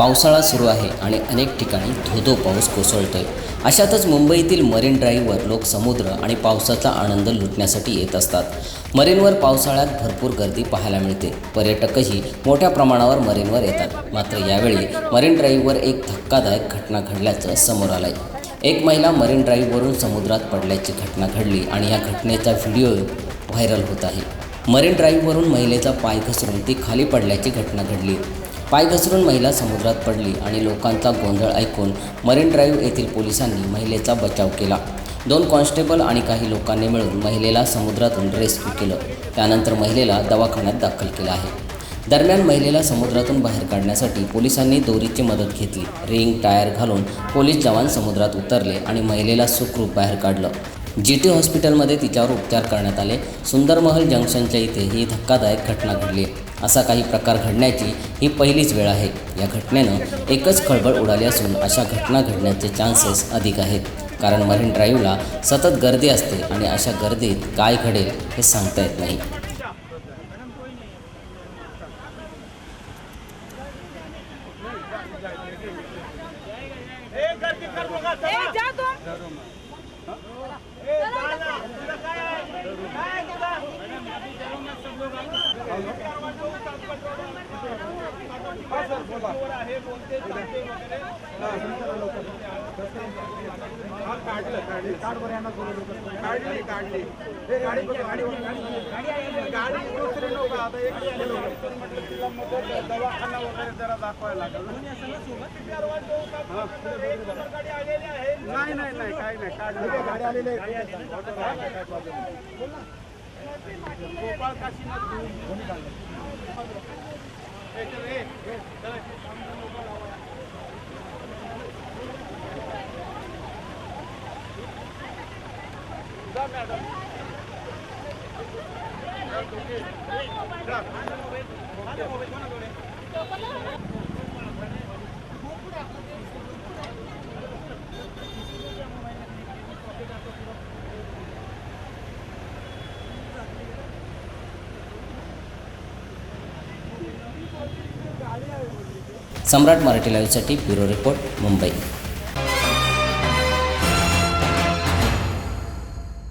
पावसाळा सुरू आहे आणि अनेक ठिकाणी धोधो पाऊस कोसळतोय. अशातच मुंबईतील मरीन ड्राईव्हवर लोक समुद्र आणि पावसाचा आनंद लुटण्यासाठी येत असतात. मरीनवर पावसाळ्यात भरपूर गर्दी पाहायला मिळते. पर्यटकही मोठ्या प्रमाणावर मरीनवर येतात. मात्र यावेळी मरीन ड्राईव्हवर एक धक्कादायक घटना घडल्याचं समोर आलंय. एक महिला मरीन ड्राईव्हवरून समुद्रात पडल्याची घटना घडली आणि या घटनेचा व्हिडिओ व्हायरल होत आहे. मरीन ड्राईव्हवरून महिलेचा पाय घसरून ती खाली पडल्याची घटना घडली. पाय घसरून महिला समुद्रात पडली आणि लोकांचा गोंधळ ऐकून मरीन ड्राईव्ह येथील पोलिसांनी महिलेचा बचाव केला. दोन कॉन्स्टेबल आणि काही लोकांनी मिळून महिलेला समुद्रातून रेस्क्यू केलं. त्यानंतर महिलेला दवाखान्यात दाखल केलं आहे. दरम्यान महिलेला समुद्रातून बाहेर काढण्यासाठी पोलिसांनी दोरीची मदत घेतली. रिंग टायर घालून पोलीस जवान समुद्रात उतरले आणि महिलेला सुखरूप बाहेर काढलं. जी टी हॉस्पिटलमध्ये तिच्यावर उपचार करण्यात आले. सुंदरमहल जंक्शनच्या इथे ही धक्कादायक घटना घडली. असा काही प्रकार घडण्याची ही पहिलीच वेळ आहे. या घटनेनं एकच खळबळ उडाली असून अशा घटना घडण्याचे चान्सेस अधिक आहेत. कारण मरीन ड्राईव्हला सतत गर्दी असते आणि अशा गर्दीत काय घडेल हे सांगता येत नाही. ए जा काढली. काढली गाडी दुसरी नको आता एक म्हटलं तिला मग दवाखाना वगैरे जरा दाखवायला लागेल. नाही नाही नाही काही नाही. काढली. गाडी आलेली गोपाळ काशीनाथ सम्राट मराठी लाईव्हसाठी ब्युरो रिपोर्ट मुंबई.